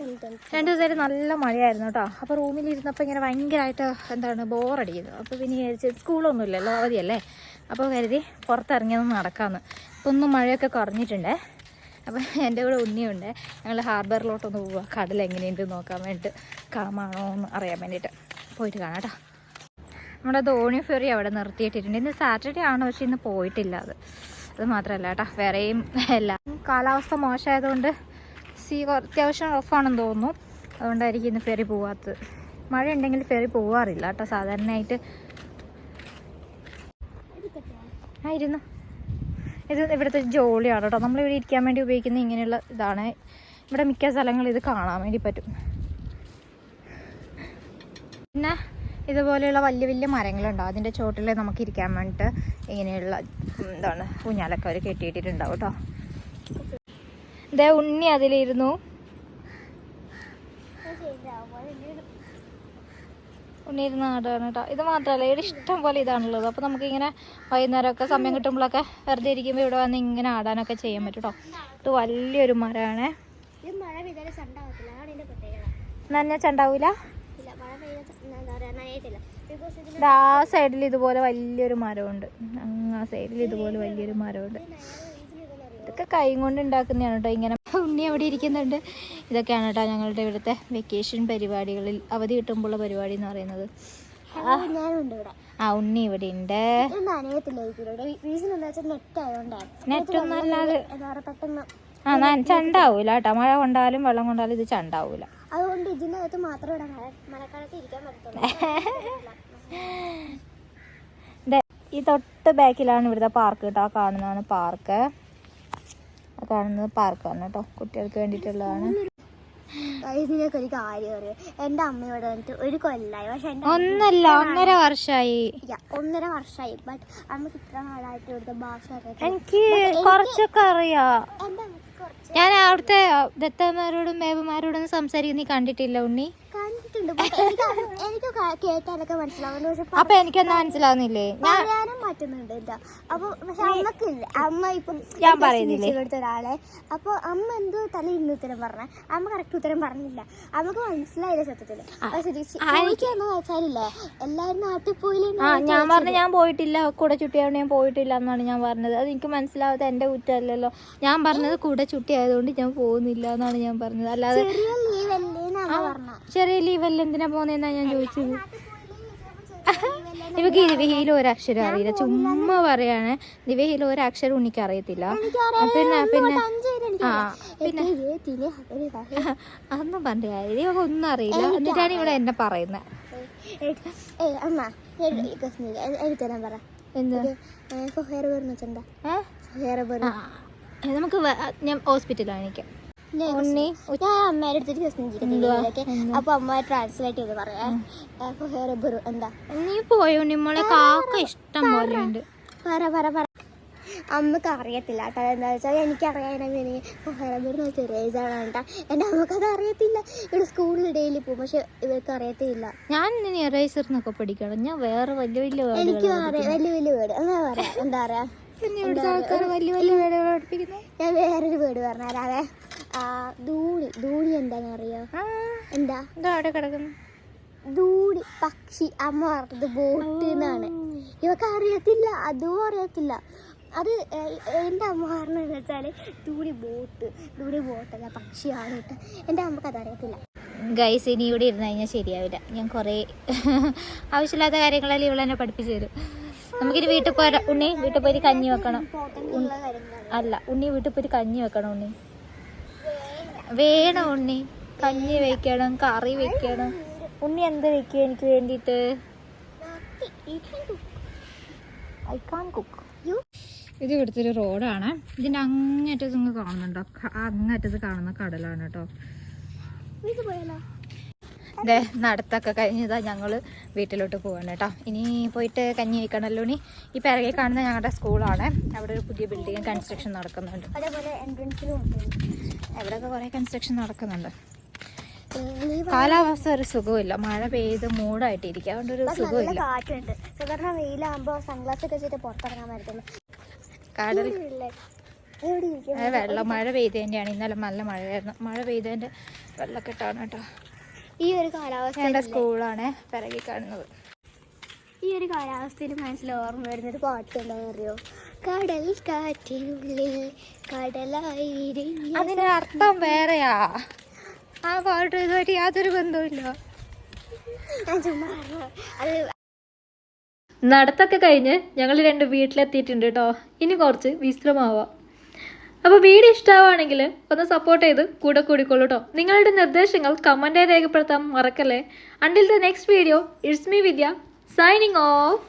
രണ്ട് ദിവസമായിട്ട് നല്ല മഴയായിരുന്നു കേട്ടോ. അപ്പോൾ റൂമിലിരുന്നപ്പോൾ ഇങ്ങനെ ഭയങ്കരമായിട്ട് എന്താണ് ബോറടിക്കുന്നു. അപ്പോൾ പിന്നെ വിചാരിച്ച് സ്കൂളൊന്നും ഇല്ലല്ലോ അവധിയല്ലേ? അപ്പോൾ കരുതി പുറത്തിറങ്ങിയൊന്ന് നടക്കാമെന്ന് ഇപ്പോൾ ഒന്നും മഴയൊക്കെ കുറഞ്ഞിട്ടുണ്ട്. അപ്പോൾ എന്റെ കൂടെ ഉണ്ണിയുണ്ട്. ഞങ്ങൾ ഹാർബറിലോട്ടൊന്ന് പോവുക കടൽ എങ്ങനെയുണ്ട് നോക്കാൻ വേണ്ടിയിട്ട് കാമാണോ എന്ന് അറിയാൻ വേണ്ടിയിട്ട് പോയിട്ട് കാണാം കേട്ടോ. നമ്മുടെ ധോണി ഫെറി അവിടെ നിർത്തിയിട്ടിട്ടുണ്ട്. ഇന്ന് സാറ്റർഡേ ആണ് പക്ഷെ ഇന്ന് പോയിട്ടില്ല അത്. അത് മാത്രമല്ല കേട്ടോ വേറെയും എല്ലാം കാലാവസ്ഥ മോശമായതുകൊണ്ട് സീ അത്യാവശ്യം റഫാണെന്ന് തോന്നുന്നു. അതുകൊണ്ടായിരിക്കും ഇന്ന് ഫെറി പോവാത്തത്. മഴ ഉണ്ടെങ്കിൽ ഫെറി പോവാറില്ല കേട്ടോ സാധാരണയായിട്ട്. ആയിരുന്നു ഇത് ഇവിടുത്തെ ജോലിയാണ് കേട്ടോ. നമ്മളിവിടെ ഇരിക്കാൻ വേണ്ടി ഉപയോഗിക്കുന്ന ഇങ്ങനെയുള്ള ഇതാണ്. ഇവിടെ മിക്ക സ്ഥലങ്ങളിൽ ഇത് കാണാൻ വേണ്ടി പറ്റും. പിന്നെ ഇതുപോലെയുള്ള വലിയ വലിയ മരങ്ങളുണ്ടാവും അതിന്റെ ചോട്ടിൽ നമുക്ക് ഇരിക്കാൻ വേണ്ടിയിട്ട് ഇങ്ങനെയുള്ള എന്താണ് ഊഞ്ഞാലൊക്കെ അവർ കെട്ടിയിട്ടിട്ടുണ്ടാവും കേട്ടോ. ഇതേ ഉണ്ണി അതിലിരുന്നു. ഉണ്ണി ഇരുന്ന് ആടാണ് കേട്ടോ. ഇത് മാത്രമല്ല ഇവിടെ ഇഷ്ടം പോലെ ഇതാണുള്ളത്. അപ്പോൾ നമുക്കിങ്ങനെ വൈകുന്നേരമൊക്കെ സമയം കിട്ടുമ്പോഴൊക്കെ വെറുതെ ഇരിക്കുമ്പോൾ ഇവിടെ വന്ന് ഇങ്ങനെ ആടാനൊക്കെ ചെയ്യാൻ പറ്റും കേട്ടോ. ഇത് വലിയൊരു മരമാണ്. നന്ന ചണ്ടാവൂല? ആ സൈഡിൽ ഇതുപോലെ വലിയൊരു മരമുണ്ട്. അങ്ങ് ആ സൈഡിൽ ഇതുപോലെ വലിയൊരു മരമുണ്ട്. ഇതൊക്കെ കൈ കൊണ്ട് ഉണ്ടാക്കുന്നതാണ് കേട്ടോ. ഇങ്ങനെ ഉണ്ണി അവിടെ ഇരിക്കുന്നുണ്ട്. ഇതൊക്കെയാണ് കേട്ടോ ഞങ്ങളുടെ ഇവിടുത്തെ വെക്കേഷൻ പരിപാടികളിൽ അവധി കിട്ടുമ്പോഴുള്ള പരിപാടി എന്ന് പറയുന്നത്. ആ. ഉണ്ണി ഇവിടെ ഉണ്ട്. നെറ്റൊന്നും അല്ലാതെ ആ ചണ്ടാവൂല കേട്ടോ. മഴ കൊണ്ടാലും വെള്ളം കൊണ്ടാലും ഇത് ചണ്ടാവൂല. അതുകൊണ്ട് ഇതിനകത്ത് മാത്രം ഇവിടെ മഴ മഴക്കാലത്ത് ഇരിക്കാൻ പറ്റത്തുള്ളൂ. ഈ തൊട്ട് ബാക്കിലാണ് ഇവിടുത്തെ പാർക്ക് കേട്ടോ. കാണുന്നതാണ് പാർക്ക് കാണുന്നത് പാർക്കാണ് കേട്ടോ. കുട്ടികൾക്ക് വേണ്ടിട്ടുള്ളതാണ് ഇതിനൊക്കെ ഒരു കാര്യം അറിയാം എന്റെ അമ്മ ഇവിടെ വന്നിട്ട് ഒരു കൊല്ലായി. പക്ഷെ ഒന്നല്ല ഒന്നര വർഷമായി ഒന്നര വർഷമായി ബട്ട് അമ്മയ്ക്ക് ഇത്ര നാളായിട്ട് ഇവിടുത്തെ ഭാഷ അറിയാം എനിക്ക് കുറച്ചൊക്കെ അറിയാം. ഞാൻ അവിടുത്തെ ദത്തമാരോടും മേബമാരോടും സംസാരിക്കുന്ന നീ കണ്ടിട്ടില്ല ഉണ്ണി? കണ്ടിട്ടുണ്ട് but എനിക്ക് കേട്ടാലൊക്കെ മനസ്സിലാവുന്നു പക്ഷെ അപ്പൊ എനിക്കൊന്നും മനസ്സിലാവുന്നില്ലേ? ഞാൻ പറയാനും പറ്റുന്നുണ്ട് കേട്ടോ. അപ്പൊ പക്ഷെ അമ്മക്കില്ല അമ്മ ഇപ്പം ഞാൻ പറയുന്നില്ലേ? കൊടുത്ത ഒരാളെ. അപ്പൊ അമ്മ എന്തോ തല ഇന്ന് ഉത്തരം പറഞ്ഞ. അമ്മ കറക്റ്റ് ഉത്തരം പറഞ്ഞില്ല. അമ്മയ്ക്ക് മനസ്സിലായില്ല സത്യത്തിൽ. പക്ഷെ ചോദിക്കാന്ന് വെച്ചാലില്ലേ എല്ലാരും നാട്ടിൽ പോയില്ലേ ഞാൻ പറഞ്ഞു ഞാൻ പോയിട്ടില്ല. കൂടെ ചുട്ടിയായോണ്ട് ഞാൻ പോയിട്ടില്ല എന്നാണ് ഞാൻ പറഞ്ഞത്. അത് എനിക്ക് മനസ്സിലാവാത്ത എന്റെ കുറ്റമല്ലല്ലോ. ഞാൻ പറഞ്ഞത് കൂടെ ചുട്ടിയായതുകൊണ്ട് ഞാൻ പോകുന്നില്ല എന്നാണ് ഞാൻ പറഞ്ഞത്. അല്ലാതെ ചെറിയ ലീവ് ലീവല്ല എന്തിനാ പോന്നേന്നാ ഞാൻ ചോദിച്ചത്? ഇവക്ക് ദിവ്യയിൽ ഒരക്ഷരം അറിയില്ല. ചുമ്മാ പറയാണ് ദിവ്യയിൽ ഒരക്ഷരം ഉണ്ണിക്ക് അറിയത്തില്ല പിന്നെ പിന്നെ ആ പിന്നെ അതൊന്നും പറഞ്ഞ കാര്യം ഇവക്ക് ഒന്നും അറിയില്ല. എന്നിട്ടാണ് ഇവിടെ എന്നെ പറയുന്നത് നമുക്ക് ഞാൻ ഹോസ്പിറ്റലാണ് എനിക്ക് ഉണ്ണി ഞാൻ അമ്മയുടെ അടുത്തിട്ട് ക്വസ്റ്റ്യൻ അപ്പൊ അമ്മ ട്രാൻസ്ലേറ്റ് ചെയ്ത് പറയാം. എന്താ? നീ പോയോ ഉണ്ണിമോളെ കാക്ക ഇഷ്ടം പോലെ ഉണ്ട്. പറ പറ പറ. അമ്മയ്ക്ക് അറിയത്തില്ല കേട്ടോ. എന്താ വെച്ചാൽ എനിക്കറിയാൻ ഹെയർ ചെറിയ ഏജാണ് കേട്ടോ. എന്റെ അമ്മക്കത് അറിയത്തില്ല. ഇവിടെ സ്കൂളിൽ ഡെയിലി പോകും പക്ഷെ ഇവർക്ക് അറിയത്തില്ല. ഞാൻ ഇറേസർ എന്നൊക്കെ പഠിക്കണം. ഞാൻ വേറെ വലിയ വലിയ എനിക്ക് വലിയ വലിയ വീട് എന്താ പറയാ? എന്താ പറയാ? ഞാൻ വേറൊരു വീട് പറഞ്ഞാലേ ധൂണി ധൂളി എന്താണെന്നറിയോ എന്താ അവിടെ കിടക്കുന്നു ധൂളി പക്ഷി അമ്മ പറഞ്ഞത് ബോട്ട് എന്നാണ് ഇവക്ക് അറിയത്തില്ല അതും അറിയത്തില്ല അത് എന്റെ അമ്മ പറഞ്ഞതെന്ന് വെച്ചാൽ ധൂളി ബോട്ട് ധൂണി ബോട്ടല്ല പക്ഷിയാണ് കേട്ടോ എന്റെ അമ്മയ്ക്ക് അതറിയത്തില്ല ഗൈസ് ഇനി ഇവിടെ ഇരുന്ന് കഴിഞ്ഞാൽ ശരിയാവില്ല ഞാൻ കുറേ ആവശ്യമില്ലാത്ത കാര്യങ്ങളെല്ലാം ഇവിടെ എന്നെ പഠിപ്പിച്ചു തരും നമുക്കിനി വീട്ടിൽ പോയ ഉണ്ണി വീട്ടിൽ പോയി കഞ്ഞി വെക്കണം അല്ല ഉണ്ണി വീട്ടിൽ പോയി കഞ്ഞി വെക്കണം ഉണ്ണി വേണം ഉണ്ണി? കഞ്ഞി വെക്കണം കറി വെക്കണം. ഉണ്ണി എന്ത് വെക്കുക എനിക്ക് വേണ്ടിട്ട് ഐ കാൺ കുക്ക് ഇത് ഇവിടുത്തെ ഒരു റോഡാണ്. ഇതിന്റെ അങ്ങേറ്റത്ത് നിങ്ങൾ കാണുന്നുണ്ടോ. അങ്ങേറ്റത്ത് കാണുന്ന കടലാണ് കേട്ടോ. ദേ നടത്തൊക്കെ കഴിഞ്ഞതാ ഞങ്ങൾ വീട്ടിലോട്ട് പോവാണ് കേട്ടോ. ഇനി പോയിട്ട് കഞ്ഞി വയ്ക്കണല്ലോ ഇനി ഈ പിറകെ കാണുന്ന ഞങ്ങളുടെ സ്കൂളാണ്. അവിടെ ഒരു പുതിയ ബിൽഡിംഗ് കൺസ്ട്രക്ഷൻ നടക്കുന്നുണ്ട്. അതേപോലെ എൻട്രൻസിലും ഉണ്ട് അവിടെയൊക്കെ കുറേ കൺസ്ട്രക്ഷൻ നടക്കുന്നുണ്ട്. കാലാവസ്ഥ ഒരു സുഖമില്ല മഴ പെയ്ത് മൂടായിട്ടിരിക്കുക അതുകൊണ്ട് ഒരു സുഖമില്ല കാറ്റുണ്ട്. സാധാരണ വെയിലാകുമ്പോൾ സൺഗ്ലാസ് ഒക്കെ വെച്ചിട്ട് പുറത്തിറങ്ങാൻ പറ്റുള്ളൂ കടൽ വെള്ളം മഴ പെയ്തതിന്റെയാണ് ഇന്നലെ നല്ല മഴയായിരുന്നു. മഴ പെയ്തതിന്റെ വെള്ളക്കെട്ടാണ് കേട്ടോ. ഈ ഒരു കാലാവസ്ഥ സ്കൂളാണ് പിറകി കാണുന്നത് ഈ ഒരു കാലാവസ്ഥയിൽ മനസ്സിൽ ഓർമ്മ വരുന്നൊരു പാട്ട് എന്താണെന്ന് അറിയോ? കടൽ കാറ്റിനുള്ളിൽ കടലായി വിരിഞ്ഞ അർത്ഥം വേറെയാ. ആ പാട്ട് ഇതുമായിട്ട് യാതൊരു ബന്ധവുമില്ല. നടത്തൊക്കെ കഴിഞ്ഞ് ഞങ്ങൾ രണ്ട് വീട്ടിലെത്തിയിട്ടുണ്ട് കേട്ടോ ഇനി കുറച്ച് വിശ്രമാവാം. അപ്പോൾ വീഡിയോ ഇഷ്ടമാവുകയാണെങ്കിൽ ഒന്ന് സപ്പോർട്ട് ചെയ്ത് കൂടെ കൂടിക്കോളൂ കേട്ടോ നിങ്ങളുടെ നിർദ്ദേശങ്ങൾ കമന്റായി രേഖപ്പെടുത്താൻ മറക്കല്ലേ? Until the next video it's me Vidya signing off